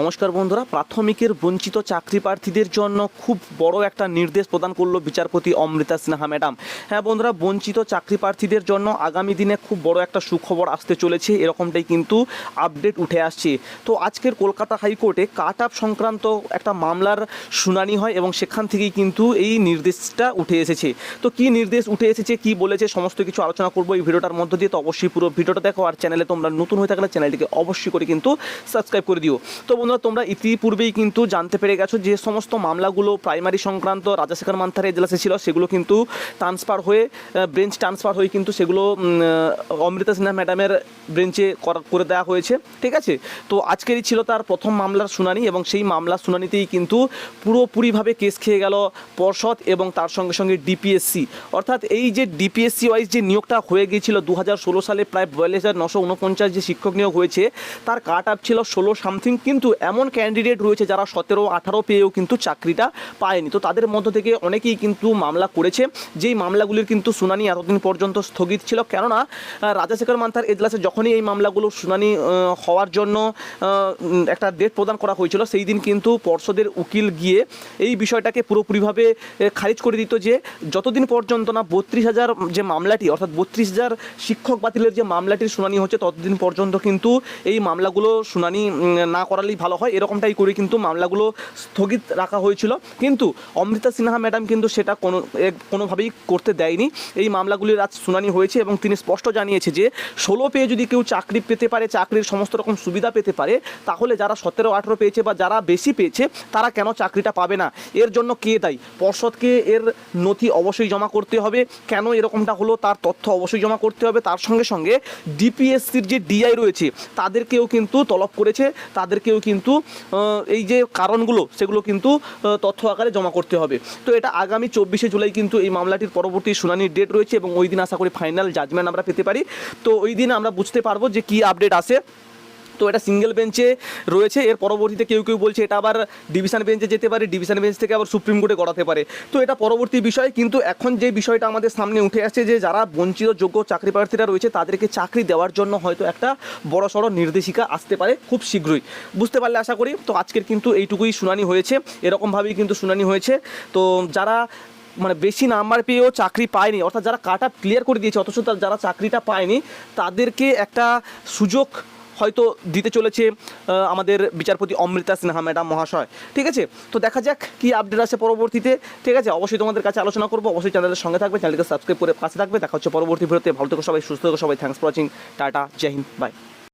নমস্কার বন্ধুরা, প্রাথমিকের বঞ্চিত চাকরি প্রার্থীদের জন্য খুব বড় একটা নির্দেশ প্রদান করল বিচারপতি অমৃতা সিনহা ম্যাডাম। হ্যাঁ বন্ধুরা, বঞ্চিত চাকরি প্রার্থীদের জন্য আগামী দিনে খুব বড় একটা সুখবর আসতে চলেছে, এরকমটাই কিন্তু আপডেট উঠে আসছে। তো আজকের কলকাতা হাইকোর্টে কাট আপ সংক্রান্ত একটা মামলার শুনানি হয় এবং সেখান থেকেই কিন্তু এই নির্দেশটা উঠে এসেছে। তো কি নির্দেশ উঠে এসেছে, কি বলেছে, সমস্ত কিছু আলোচনা করব এই ভিডিওটার মধ্য দিয়ে। তো অবশ্যই পুরো ভিডিওটা দেখো, আর চ্যানেলে তোমরা নতুন হয়ে থাকলে চ্যানেলটিকে অবশ্যই করে কিন্তু সাবস্ক্রাইব করে দিও। তো বন্ধুরা, তোমরা ইতিপূর্বেই কিন্তু জানতে পেরে গেছো যে সমস্ত মামলাগুলো প্রাইমারি সংক্রান্ত রাজাশেখর মান্থার এজলাসে ছিল, সেগুলো কিন্তু ট্রান্সফার হয়ে ব্রেঞ্চ ট্রান্সফার হয়ে কিন্তু সেগুলো অমৃতা সিনহা ম্যাডামের বেঞ্চে করে দেওয়া হয়েছে, ঠিক আছে? তো আজকেরই ছিল তার প্রথম মামলার শুনানি এবং সেই মামলার শুনানিতেই কিন্তু পুরোপুরিভাবে কেস খেয়ে গেল পর্ষদ এবং তার সঙ্গে সঙ্গে ডিপিএসসি অর্থাৎ এই যে ডিপিএসসি ওয়াইজ যে নিয়োগটা হয়ে গিয়েছিল দু হাজার ষোলো সালে, প্রায় বয়াল্লিশ হাজার নশো উনপঞ্চাশ যে শিক্ষক নিয়োগ হয়েছে, তার কাট আপ ছিল ষোলো সামথিং কিন্তু এমন ক্যান্ডিডেট রয়েছে যারা সতেরো, আঠারো পেয়েও কিন্তু চাকরিটা পায়নি। তো তাদের মধ্য থেকে অনেকেই কিন্তু মামলা করেছে। যেই মামলাগুলির কিন্তু শুনানি এতদিন পর্যন্ত স্থগিত ছিল। কেননা রাজাশেখর মান্থার এজলাসে যখনই এই মামলাগুলো শুনানি হওয়ার জন্য একটা ডেট প্রদান করা হয়েছিল, সেই দিন কিন্তু পর্ষদের উকিল গিয়ে এই বিষয়টাকে পুরোপুরিভাবে খারিজ করে দিত যে, যতদিন পর্যন্ত না বত্রিশ হাজার যে মামলাটি, অর্থাৎ বত্রিশ হাজার শিক্ষক বাতিলের যে মামলাটির শুনানি হচ্ছে, ততদিন পর্যন্ত কিন্তু এই মামলাগুলো শুনানি না না করালেই ভালো হয়, এরকমটাই করে কিন্তু মামলাগুলো স্থগিত রাখা হয়েছিল। কিন্তু অমৃতা সিনহা ম্যাডাম কিন্তু সেটা কোনো কোনোভাবেই করতে দেয়নি। এই মামলাগুলির আজ শুনানি হয়েছে এবং তিনি স্পষ্ট জানিয়েছে যে, ষোলো পেয়ে যদি কেউ চাকরি পেতে পারে, চাকরির সমস্ত রকম সুবিধা পেতে পারে, তাহলে যারা সতেরো, আঠেরো পেয়েছে বা যারা বেশি পেয়েছে, তারা কেন চাকরিটা পাবে না? এর জন্য কে দায়ী? পর্ষদকে এর নথি অবশ্যই জমা করতে হবে। কেন এরকমটা হলো? তার তথ্য অবশ্যই জমা করতে হবে। তার সঙ্গে সঙ্গে ডিপিএসসির যে ডিআই রয়েছে, তাদেরকেও কিন্তু তলব করেছে। তাদেরকেও কিন্তু এই যে কারণগুলো, সেগুলো কিন্তু তথ্য আকারে জমা করতে হবে। তো এটা আগামী চব্বিশে জুলাই কিন্তু এই মামলাটির পরবর্তী শুনানির ডেট রয়েছে এবং ওই দিন আশা করি ফাইনাল জাজমেন্ট আমরা পেতে পারি। তো ওই দিন আমরা বুঝতে পারব যে কি আপডেট আসে। তো এটা সিঙ্গেল বেঞ্চে রয়েছে। এর পরবর্তীতে কেউ কেউ বলছে এটা আবার ডিভিশন বেঞ্চে যেতে পারে ডিভিশন বেঞ্চ থেকে আবার সুপ্রিম কোর্টে গড়াতে পারে। তো এটা পরবর্তী বিষয়, কিন্তু এখন যে বিষয়টা আমাদের সামনে উঠে আসছে যে যারা বঞ্চিত, যোগ্য চাকরি প্রার্থীরা রয়েছে, তাদেরকে চাকরি দেওয়ার জন্য হয়তো একটা বড় সড়ো নির্দেশিকা আসতে পারে খুব শীঘ্রই। বুঝতে পারলে আশা করি, তো আজকের কিন্তু এইটুকুই শুনানি হয়েছে। এরকমভাবেই কিন্তু শুনানি হয়েছে। তো যারা মানে বেশি নাম্বার পেয়েও চাকরি পায়নি, অর্থাৎ যারা কাট ক্লিয়ার করে দিয়েছে, অথচ যারা চাকরিটা পায়নি, তাদেরকে একটা সুযোগ হয়তো দিতে চলেছে আমাদের বিচারপতি অমৃতা সিনহা ম্যাডাম মহাশয়। ঠিক আছে? তো দেখা যাক কি আপডেট আছে পরবর্তীতে। ঠিক আছে? অবশ্যই তোমাদের কাছে আলোচনা করব। অবশ্যই চ্যানেলের সঙ্গে থাকবে, চ্যানেলকে সাবস্ক্রাইব করে পাশে থাকবে। দেখা হচ্ছে পরবর্তী ভিডিওতে। ভালো থেকো সবাই, সুস্থ থেকো সবাই। Thanks for watching tata, Jai Hind bye